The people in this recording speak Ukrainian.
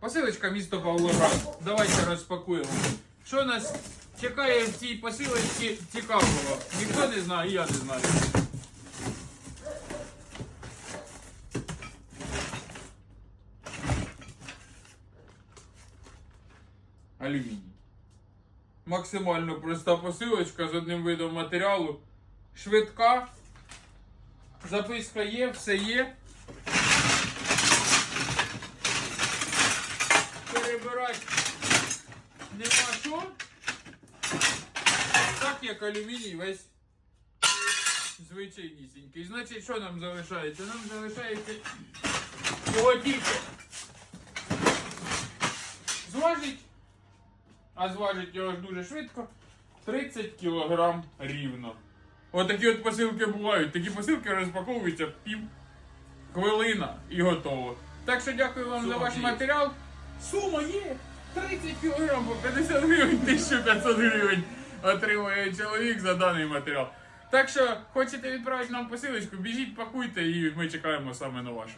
Посилочка місто Павлоград. Давайте розпакуємо. Що нас чекає в цій посилочці цікавого? Ніхто не знає, і я не знаю. Алюміній. Максимально проста посилочка з одним видом матеріалу. Швидка. Записка є, все є. Перебирати нема що. Так як алюміній весь звичайнісінький. Значить, що нам залишається? Нам залишається його тільки зважить, а зважить його ж дуже швидко. 30 кг рівно. Отакі от посилки бувають. Такі посилки розпаковуються пів хвилина і готово. Так що дякую вам за ваш матеріал. Сума є! 30 кг по 50 гривень, 1500 гривень отримує чоловік за даний матеріал. Так що хочете відправити нам посилочку, біжіть, пакуйте і ми чекаємо саме на вашу.